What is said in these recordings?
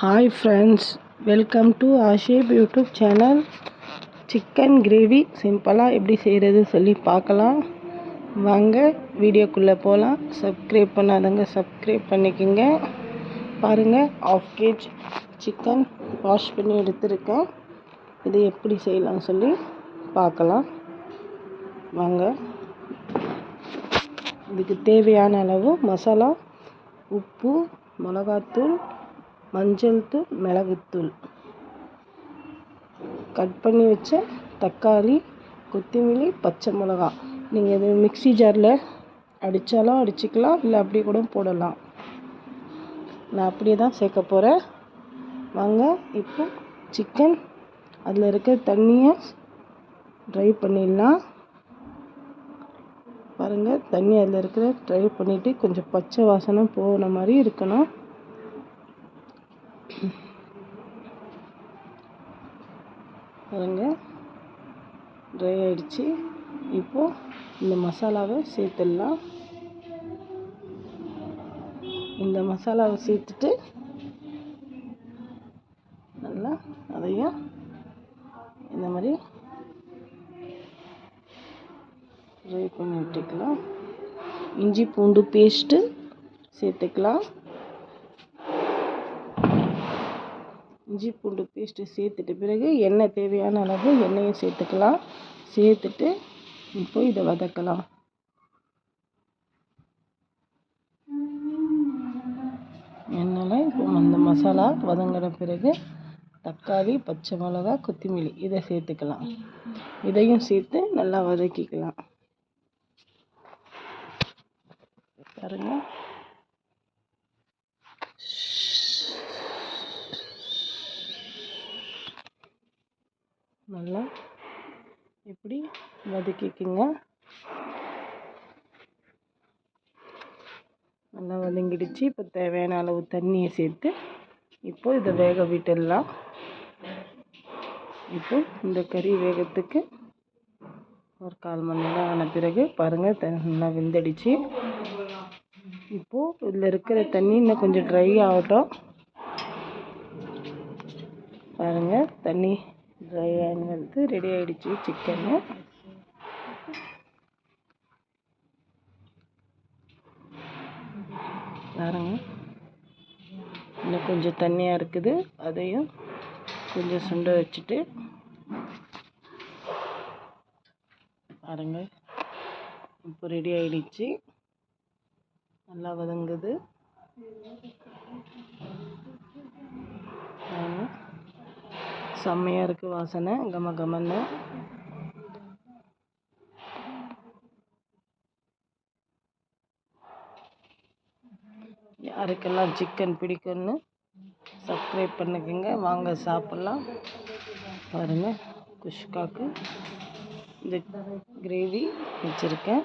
Hi friends welcome to ஆஷேப் YouTube channel chicken gravy சிம்பிளாக எப்படி செய்கிறது சொல்லி பார்க்கலாம். வாங்க வீடியோக்குள்ளே போகலாம் சப்ஸ்கிரைப் பண்ணாதவங்க சப்ஸ்கிரைப் பண்ணிக்கோங்க. பாருங்கள் ஆஃப் கேஜ் சிக்கன் வாஷ் பண்ணி எடுத்திருக்கேன். இது எப்படி செய்யலாம் சொல்லி பார்க்கலாம். வாங்க. இதுக்கு தேவையான அளவு மசாலா உப்பு மிளகாத்தூள் மஞ்சள் தூள் மிளகுத்தூள் கட் பண்ணி வச்ச தக்காளி கொத்தமல்லி பச்சை மிளகா நீங்கள் இது மிக்ஸி ஜாரில் அடித்தாலும் அடிச்சுக்கலாம் இல்லை அப்படி கூட போடலாம். நான் அப்படியே தான் சேர்க்க போகிறேன் வாங்க இப்போ சிக்கன் அதில் இருக்க தண்ணியை ட்ரை பண்ணிடலாம். பாருங்கள் தண்ணி அதில் இருக்கிற ட்ரை பண்ணிவிட்டு கொஞ்சம் பச்சை வாசனை போன மாதிரி இருக்கணும். பாருங்க. ட்ரை ஆகிடுச்சு இப்போது இந்த மசாலாவை சேர்த்துடலாம். இந்த மசாலாவை சேர்த்துட்டு நல்லா அதையும் இந்த மாதிரி ட்ரை பண்ணி விட்டுக்கலாம். இஞ்சி பூண்டு பேஸ்ட்டு சேர்த்துக்கலாம். இஞ்சி பூண்டு பேஸ்ட்டு சேர்த்துட்ட பிறகு எண்ணெய் தேவையான அளவு எண்ணெயை சேர்த்துக்கலாம். சேர்த்துட்டு இப்போ இதை வதக்கலாம். எண்ணெயில் இப்போ அந்த மசாலா வதங்கின பிறகு தக்காளி பச்சை மிளகா கொத்தமல்லி இதை சேர்த்துக்கலாம். இதையும் சேர்த்து நல்லா வதக்கிக்கலாம். பாருங்கள் நல்லா இப்படி வதக்கிக்குங்க. நல்லா வதங்கிடுச்சு. இப்போ தேவையான அளவு தண்ணியை சேர்த்து இப்போ இதை வேக விட்டுடலாம். இப்போ இந்த கறி வேகத்துக்கு ஒரு கால் மணி நேரம் ஆன பிறகு பாருங்கள் நல்லா வெந்தடிச்சு. இப்போது இதில் இருக்கிற தண்ணி இன்னும் கொஞ்சம் ட்ரை ஆகட்டும். பாருங்கள் தண்ணி ட்ரை வந்து ரெடி ஆகிடுச்சு சிக்கனு பாருங்க. இன்னும் கொஞ்சம் தண்ணியாக இருக்குது. அதையும் கொஞ்சம் சுண்ட வச்சுட்டு பாருங்க. இப்போ ரெடி ஆகிடுச்சு நல்லா வதங்குது. செம்மையாக இருக்குது வாசனை. கம கமன்னு. யாருக்கெல்லாம் சிக்கன் பிடிக்கும்னு சப்ஸ்கிரைப் பண்ணிக்கோங்க. வாங்க சாப்பிட்லாம். பாருங்கள் குஷ்காக்கு இந்த கிரேவி வச்சுருக்கேன்.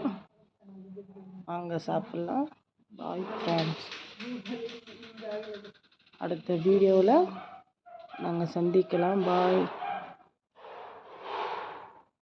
வாங்க சாப்பிட்லாம். பாய் ஃப்ரெண்ட்ஸ் அடுத்த வீடியோவில் நாங்கள் சந்திக்கலாம். பாய்.